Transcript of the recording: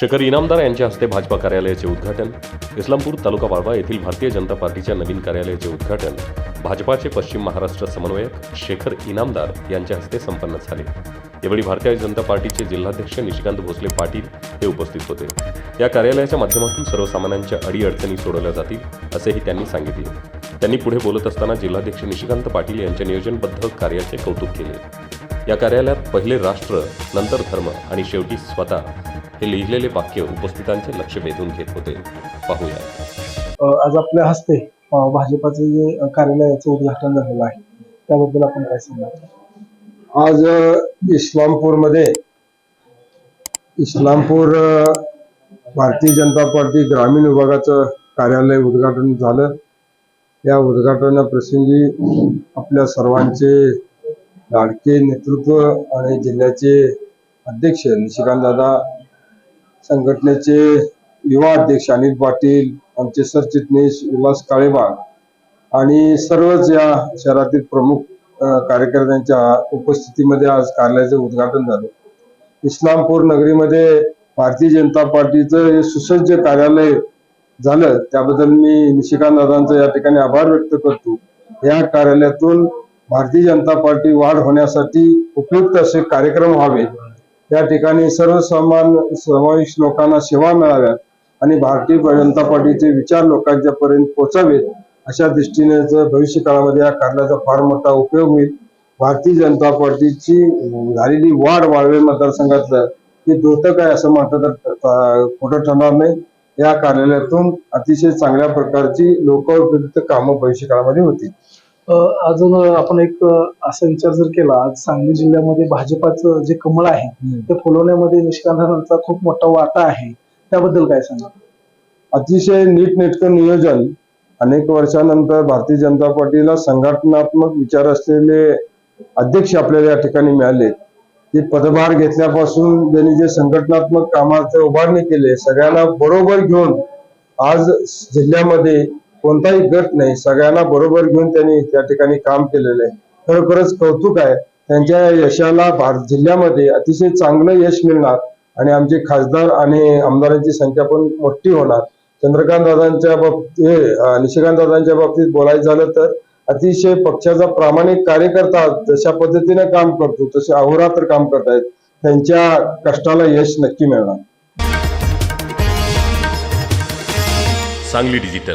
शेखर इनामदार यांच्या हस्ते भाजपा कार्यालयाचे उद्घाटन. इस्लामपूर तालुका वाळवा येथील भारतीय जनता पार्टीच्या नवीन कार्यालयाचे उद्घाटन. भाजपाचे पश्चिम महाराष्ट्र समन्वयक शेखर इनामदार यांच्या हस्ते संपन्न झाले. यावेळी भारतीय जनता पार्टीचे जिल्हाध्यक्ष निशिकांत भोसले पाटील हे उपस्थित होते. या कार्यालयाच्या माध्यमातून सर्वसामान्यांच्या अडीअडचणी सोडवल्या जातील असेही त्यांनी सांगितले. त्यांनी पुढे बोलत असताना जिल्हाध्यक्ष निशिकांत पाटील यांच्या नियोजनबद्ध कार्याचे कौतुक केले. या कार्यालयात पहिले राष्ट्र नंतर धर्म आणि शेवटी स्वतः. हे लिहिलेले वाक्य उपस्थितांचे लक्ष वेधून घेत होते. पाहूया. आज आपल्या हस्ते भाजपाचे जे कार्यालयाचं उद्घाटन झालेलं आहे त्याबद्दल आपण काय सांगा आज अ, इस्लामपूरमध्ये इस्लामपूर भारतीय जनता पार्टी ग्रामीण विभागाचं कार्यालय उद्घाटन झालं. या उद्घाटनाप्रसंगी आपल्या सर्वांचे लाडके नेतृत्व आणि जिल्ह्याचे अध्यक्ष निशिकांत दादा संघटनेचे युवा अध्यक्ष अनिल पाटील आमचे सरचिटणीस विलास काळेबाग आणि सर्वच या शहरातील प्रमुख कार्यकर्त्यांच्या उपस्थितीमध्ये आज कार्यालयाचं उद्घाटन झालं. इस्लामपूर नगरीमध्ये भारतीय जनता पार्टीचं हे सुसज्ज कार्यालय झालं त्याबद्दल मी निशिकांत दादांचा या ठिकाणी आभार व्यक्त करतो. या कार्यालयातून भारतीय जनता पार्टी वाढ होण्यासाठी उपयुक्त असे कार्यक्रम व्हावे या ठिकाणी सर्वसामान समावेश लोकांना सेवा मिळाव्यात आणि भारतीय जनता पार्टीचे विचार लोकांच्या पर्यंत पोहोचावेत अशा दृष्टीने जर भविष्य काळामध्ये या कार्याचा फार मोठा उपयोग होईल. भारतीय जनता पार्टीची झालेली वाढ वाळवे मतदारसंघातलं की दोतक आहे असं म्हटलं तर कुठं ठरणार नाही. या कार्यालयातून अतिशय चांगल्या प्रकारची लोकोपयुक्त कामं भविष्य काळामध्ये होतील. अजून आपण एक असा विचार जर केला आज सांगली जिल्ह्यामध्ये भाजपाचं जे कमळ आहे ते फुलवण्यामध्ये निष्कांतांचा खूप मोठा वाटा आहे. त्याबद्दल काय सांगा अतिशय नीटनेटकं नियोजन अनेक वर्षानंतर भारतीय जनता पार्टीला संघटनात्मक विचार असलेले अध्यक्ष आपल्याला या ठिकाणी मिळाले. ते पदभार घेतल्यापासून त्यांनी जे संघटनात्मक कामाचे उभारणी केले सगळ्यांना बरोबर घेऊन आज जिल्ह्यामध्ये कोणताही गट नाही. सगळ्यांना बरोबर घेऊन त्यांनी त्या ठिकाणी काम केलेलं आहे. खरोखरच कौतुक आहे. त्यांच्या यशाला भारत जिल्ह्यामध्ये अतिशय चांगलं यश मिळणार आणि आमचे खासदार आणि आमदारांची संख्या पण मोठी होणार. चंद्रकांत दादांच्या बाबतीत हे, निशिकांत दादांच्या बाबतीत बोलायचं झालं तर अतिशय पक्षाचा प्रामाणिक कार्यकर्ता जशा पद्धतीने काम करतो तसे अहोरात्र काम करतायत. त्यांच्या कष्टाला यश नक्की मिळणार. सांगली डिजिटल.